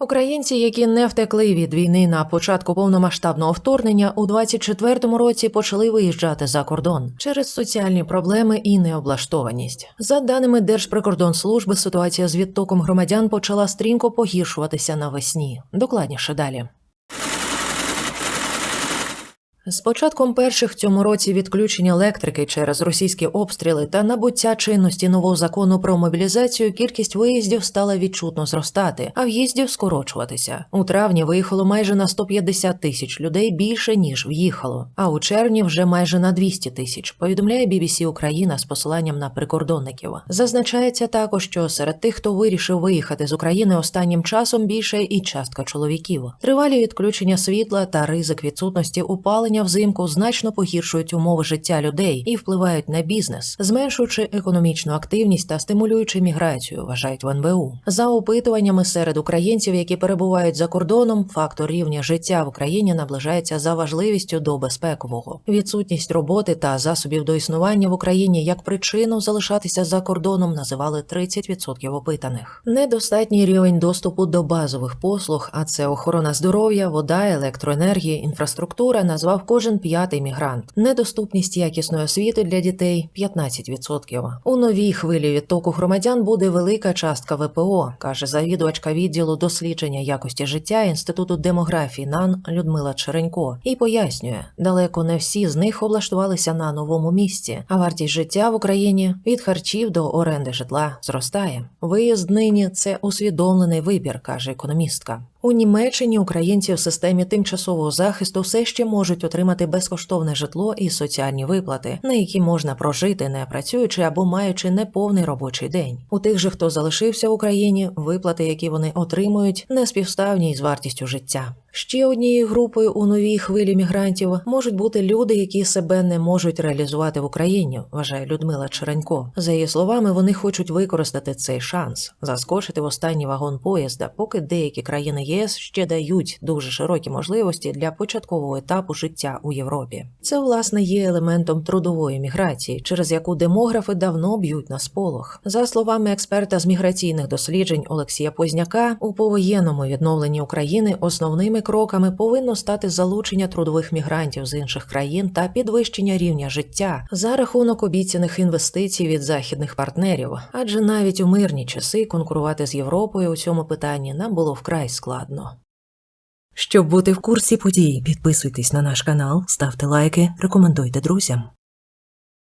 Українці, які не втекли від війни на початку повномасштабного вторгнення, у 24-му році почали виїжджати за кордон через соціальні проблеми і необлаштованість. За даними Держприкордонслужби, ситуація з відтоком громадян почала стрімко погіршуватися навесні. Докладніше далі. З початком перших цьому році відключень електрики через російські обстріли та набуття чинності нового закону про мобілізацію кількість виїздів стала відчутно зростати, а в'їздів скорочуватися. У травні виїхало майже на 150 тисяч людей більше ніж в'їхало. А у червні вже майже на 200 тисяч. Повідомляє BBC Україна з посиланням на прикордонників. Зазначається також, що серед тих, хто вирішив виїхати з України останнім часом більше і частка чоловіків. Тривалі відключення світла та ризик відсутності опалення взимку значно погіршують умови життя людей і впливають на бізнес, зменшуючи економічну активність та стимулюючи міграцію, вважають в НБУ. За опитуваннями серед українців, які перебувають за кордоном, фактор рівня життя в Україні наближається за важливістю до безпекового. Відсутність роботи та засобів до існування в Україні як причину залишатися за кордоном називали 30% опитаних. Недостатній рівень доступу до базових послуг, а це охорона здоров'я, вода, електроенергія, інфраструктура, назвав кожен п'ятий мігрант. Недоступність якісної освіти для дітей 15%. У новій хвилі відтоку громадян буде велика частка ВПО, каже завідувачка відділу дослідження якості життя Інституту демографії НАН Людмила Черенько, і пояснює, далеко не всі з них облаштувалися на новому місці, а вартість життя в Україні від харчів до оренди житла зростає. Виїзд нині це усвідомлений вибір, каже економістка. У Німеччині українці в системі тимчасового захисту все ще можуть отримати безкоштовне житло і соціальні виплати, на які можна прожити, не працюючи або маючи неповний робочий день. У тих же, хто залишився в Україні, виплати, які вони отримують, не співставні із вартістю життя. Ще однією групою у новій хвилі мігрантів можуть бути люди, які себе не можуть реалізувати в Україні, вважає Людмила Черенько. За її словами, вони хочуть використати цей шанс, заскочити в останній вагон поїзда, поки деякі країни ЄС ще дають дуже широкі можливості для початкового етапу життя у Європі. Це власне є елементом трудової міграції, через яку демографи давно б'ють на сполох. За словами експерта з міграційних досліджень Олексія Позняка, у повоєнному відновленні України основними кроками повинно стати залучення трудових мігрантів з інших країн та підвищення рівня життя за рахунок обіцяних інвестицій від західних партнерів, адже навіть у мирні часи конкурувати з Європою у цьому питанні нам було вкрай складно. Щоб бути в курсі подій, підписуйтесь на наш канал, ставте лайки, рекомендуйте друзям.